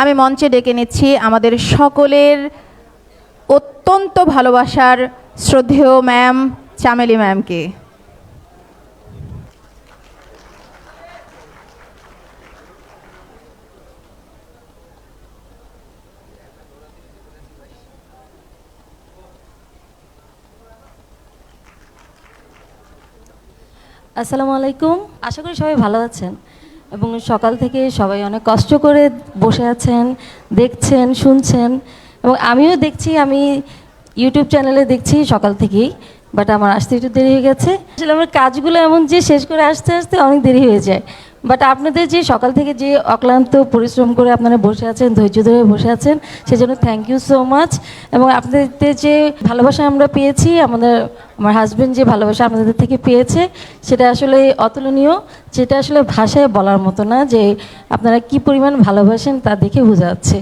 আমি মঞ্চে ডেকে নিচ্ছি আমাদের সকলের অত্যন্ত ভালোবাসার শ্রদ্ধেয় ম্যাম চামেলি ম্যামকে। আসসালামু আলাইকুম। আশা করি সবাই ভালো আছেন। এবং সকাল থেকে সবাই অনেক কষ্ট করে বসে আছেন, দেখছেন, শুনছেন। এবং আমিও দেখছি, আমি ইউটিউব চ্যানেলে দেখছি সকাল থেকেই। বাট আমার আসতে একটু দেরি হয়ে গেছে। আসলে আমার কাজগুলো এমন যে শেষ করে আসতে আসতে অনেক দেরি হয়ে যায়। বাট আপনাদের যে সকাল থেকে যে অক্লান্ত পরিশ্রম করে আপনারা বসে আছেন, ধৈর্য ধরে বসে আছেন, সেজন্য থ্যাংক ইউ সো মাচ এবং আপনাদের যে ভালোবাসা আমরা পেয়েছি, আমাদের, আমার হাজব্যান্ড যে ভালোবাসা আপনাদের থেকে পেয়েছে, সেটা আসলে অতুলনীয়, যেটা আসলে ভাষায় বলার মতো না যে আপনারা কি পরিমাণ ভালোবাসেন তা দেখে বোঝা যাচ্ছে।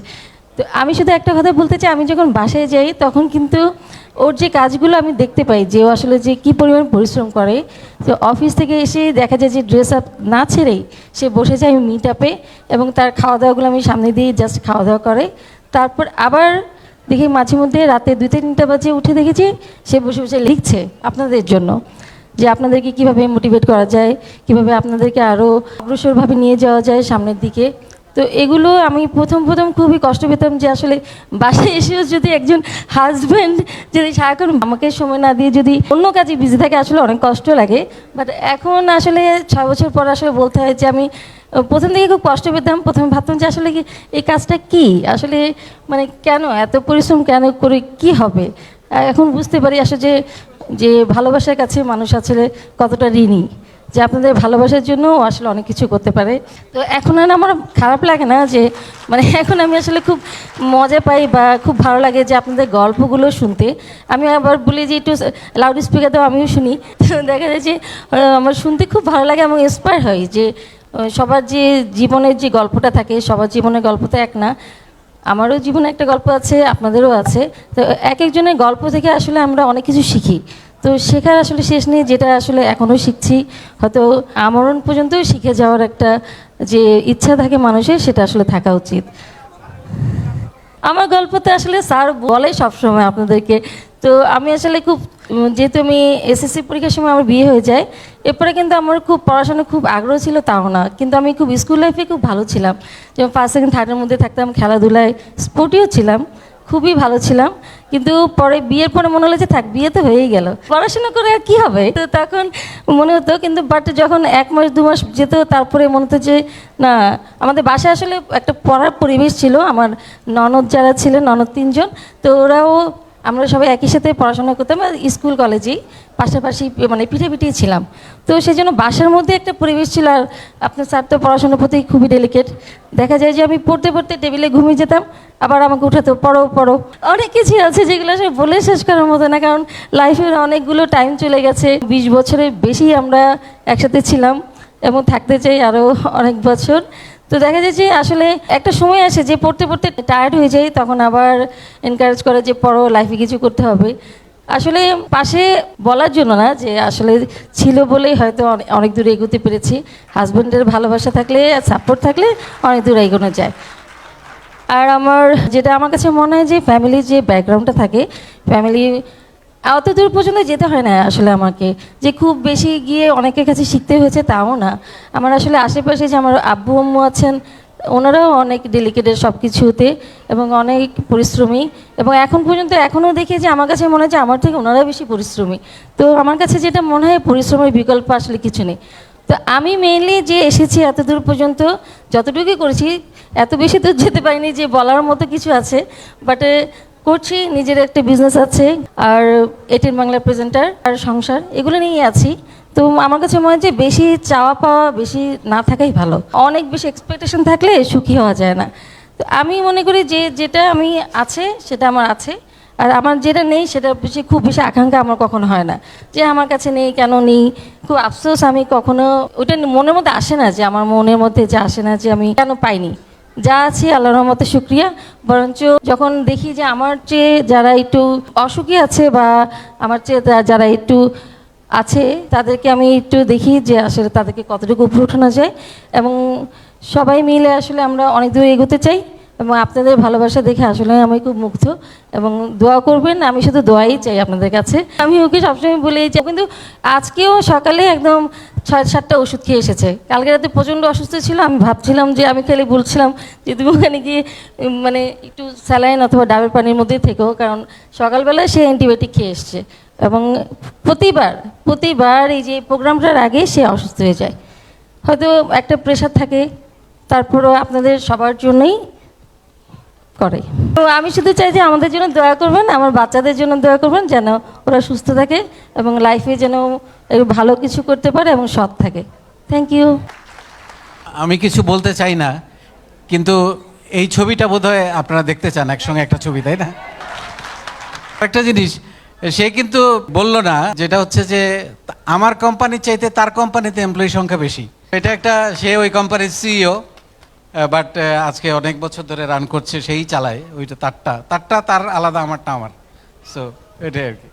তো আমি শুধু একটা কথা বলতে চাই, আমি যখন বাসায় যাই তখন কিন্তু ওর যে কাজগুলো আমি দেখতে পাই যে ও আসলে যে কি পরিমাণ পরিশ্রম করে, তো অফিস থেকে এসে দেখা যায় যে ড্রেস আপ না ছেড়েই সে বসে যায় মিট আপে এবং তার খাওয়া দাওয়াগুলো আমি সামনে দিয়ে জাস্ট খাওয়া দাওয়া করে। তারপর আবার দেখি মাঝে মধ্যে রাতে দুই তিনটা বাজে উঠে দেখেছি সে বসে বসে লিখছে আপনাদের জন্য যে আপনাদেরকে কীভাবে মোটিভেট করা যায়, কীভাবে আপনাদেরকে আরও অগ্রসরভাবে নিয়ে যাওয়া যায় সামনের দিকে। তো এগুলো আমি প্রথম প্রথম খুবই কষ্ট পেতাম যে আসলে বাসায় এসেও যদি একজন হাজব্যান্ড যদি সারাক্ষণ আমাকে সময় না দিয়ে যদি অন্য কাজে বিজি থাকে, আসলে অনেক কষ্ট লাগে। বাট এখন আসলে ছয় বছর পর আসলে বলতে হয় যে আমি প্রথম থেকে খুব কষ্ট পেতাম, প্রথমে ভাবতাম যে আসলে কি, এই কাজটা কি? আসলে মানে কেন, এত পরিশ্রম কেন করে কি হবে? এখন বুঝতে পারি আসলে যে যে ভালোবাসার কাছে মানুষ আসলে কতটা ঋণী। যে আপনাদের ভালোবাসার জন্য আসলে অনেক কিছু করতে পারে। তো এখন আর আমার খারাপ লাগে না যে মানে এখন আমি আসলে খুব মজা পাই বা খুব ভালো লাগে যে আপনাদের গল্পগুলো শুনতে। আমি আবার বলি যে একটু লাউড স্পিকার দাও আমিও শুনি। তো দেখা যায় যে আমার শুনতে খুব ভালো লাগে এবং ইন্সপায়ার হয় যে সবার যে জীবনের যে গল্পটা থাকে, সবার জীবনের গল্প তো এক না। আমারও জীবনে একটা গল্প আছে, আপনাদেরও আছে। তো এক একজনের গল্প থেকে আসলে আমরা অনেক কিছু শিখি। তো শেখার আসলে শেষ নেই, যেটা আসলে এখনও শিখছি। হয়তো আমরণ পর্যন্তও শিখে যাওয়ার একটা যে ইচ্ছা থাকে মানুষের, সেটা আসলে থাকা উচিত। আমার গল্পতে আসলে স্যার বলে সবসময় আপনাদেরকে। তো আমি আসলে খুব, যেহেতু আমি এসএসসি পরীক্ষার সময় আমার বিয়ে হয়ে যায়, এরপরে কিন্তু আমার খুব পড়াশোনা খুব আগ্রহ ছিল তাও না। কিন্তু আমি খুব স্কুল লাইফে খুব ভালো ছিলাম। যেমন ফার্স্ট সেকেন্ড থার্ডের মধ্যে থাকতাম, খেলাধুলায় স্পোর্টিও ছিলাম, খুবই ভালো ছিলাম। কিন্তু পরে বিয়ের পরে মনে হলো যে থাক, বিয়ে তো হয়েই গেল। পড়াশোনা করে আর কি হবে? তো তখন মনে হতো, কিন্তু বাট যখন এক মাস, দু মাস যেত, তারপরে মনে হতো যে না, আমাদের বাসায় আসলে একটা পড়ার পরিবেশ ছিল। আমার ননদ যারা ছিলেন ননদ তিনজন, তো ওরাও আমরা সবাই একই সাথে পড়াশোনা করতাম স্কুল, কলেজেই পাশাপাশি মানে পিঠে পিঠেই ছিলাম। তো সেই জন্য বাসার মধ্যে একটা পরিবেশ ছিল, আর আপনার স্যার তো পড়াশোনার প্রতি খুবই ডেলিকেট দেখা যায় যে আমি পড়তে পড়তে টেবিলে ঘুমিয়ে যেতাম, আবার আমাকে উঠাতো, পড়ো পড়ো। অনেক কিছু আছে যেগুলো আসলে বলে শেষ করার মতো না, কারণ লাইফের অনেকগুলো টাইম চলে গেছে। বিশ বছরের বেশি আমরা একসাথে ছিলাম এবং থাকতে চাই আরও অনেক বছর। তো দেখা যায় যে আসলে একটা সময় আসে যে পড়তে পড়তে টায়ার্ড হয়ে যায় তখন আবার এনকারেজ করে যে পড়ো লাইফে কিছু করতে হবে। আসলে পাশে বলার জন্য না যে আসলে ছিল বলেই হয়তো অনেক দূরে এগোতে পেরেছি। হাজব্যান্ডের ভালোবাসা থাকলে আর সাপোর্ট থাকলে অনেক দূরে এগোনো যায়। আর আমার, যেটা আমার কাছে মনে হয় যে ফ্যামিলির যে ব্যাকগ্রাউন্ডটা থাকে ফ্যামিলি অত দূর পর্যন্ত যেতে হয় না আসলে আমাকে। যে খুব বেশি গিয়ে অনেকের কাছে শিখতে হয়েছে তাও না। আমার আসলে আশেপাশে যে আমার আব্বু আম্মু আছেন, ওনারাও অনেক ডেলিকেটেড সব কিছুতে এবং অনেক পরিশ্রমী। এবং এখন পর্যন্ত এখনও দেখি যে আমার কাছে মনে হয় যে আমার থেকে ওনারা বেশি পরিশ্রমী। তো আমার কাছে যেটা মনে হয় পরিশ্রমের বিকল্প আসলে কিছু নেই। তো আমি মেইনলি যে এসেছি এত দূর পর্যন্ত, যতটুকুই করেছি, এত বেশি দূর যেতে পারিনি যে বলার মতো কিছু আছে। বাট করছি, নিজের একটা বিজনেস আছে, আর এটিন বাংলা প্রেজেন্টার আর সংসার, এগুলো নিয়েই আছি। তো আমার কাছে মনে হয় যে বেশি চাওয়া পাওয়া, বেশি না থাকাই ভালো। অনেক বেশি এক্সপেকটেশন থাকলে সুখী হওয়া যায় না। তো আমি মনে করি যে যেটা আমি আছে, সেটা আমার আছে। আর আমার যেটা নেই, সেটা বেশি, খুব বেশি আকাঙ্ক্ষা আমার কখনো হয় না। যে আমার কাছে নেই, কেন নেই? খুব আফসোস, আমি কখনো, ওটা মনের মধ্যে আসে না যে, আমার মনের মধ্যে যে আসে না যে আমি কেন পাইনি। যা আছে আল্লাহ রহমতে শুক্রিয়া। বরঞ্চ যখন দেখি যে আমার চেয়ে যারা একটু অসুখী আছে বা আমার চেয়ে যারা একটু আছে, তাদেরকে আমি একটু দেখি যে আসলে তাদেরকে কতটুকু উপরে ওঠানো যায়। এবং সবাই মিলে আসলে আমরা অনেক দূর এগোতে চাই এবং আপনাদের ভালোবাসা দেখে আসলে আমি খুব মুগ্ধ এবং দোয়া করবেন, আমি শুধু দোয়াই চাই আপনাদের কাছে। আমি ওকে সবসময় বলে যে, কিন্তু আজকেও সকালে একদম ছয় সাতটা ওষুধ খেয়ে এসেছে। কালকে রাতে প্রচণ্ড অসুস্থ ছিল আমি ভাবছিলাম যে আমি খালি বলছিলাম যে তুমি ওখানে গিয়ে মানে একটু স্যালাইন অথবা ডাবের পানির মধ্যে থেকেও কারণ সকালবেলায় সে অ্যান্টিবায়োটিক খেয়ে এসছে। এবং প্রতিবার প্রতিবার এই যে প্রোগ্রামটার আগে সে অসুস্থ হয়ে যায়। হয়তো একটা প্রেশার থাকে, তারপরও আপনাদের সবার জন্যই করে। তো আমি শুধু চাই যে আমাদের জন্য দয়া করবেন, আমার বাচ্চাদের জন্য দয়া করবেন, যেন ওরা সুস্থ থাকে এবং লাইফে যেন ভালো কিছু করতে পারে এবং সৎ থাকে। থ্যাংক ইউ আমি কিছু বলতে চাই না, কিন্তু এই ছবিটা বোধহয় আপনারা দেখতে চান, একসঙ্গে একটা ছবি, তাই না? একটা জিনিস, সে কিন্তু বলল না, যেটা হচ্ছে যে আমার কোম্পানির চাইতে তার কোম্পানিতে এমপ্লয়ি সংখ্যা বেশি। এটা একটা, সে ওই কোম্পানির সিইও বাট আজকে অনেক বছর ধরে রান করছে সেই চালায়, ওইটা তারটা। তারটা তার আলাদা, আমারটা আমার। সো এটাই আর কি।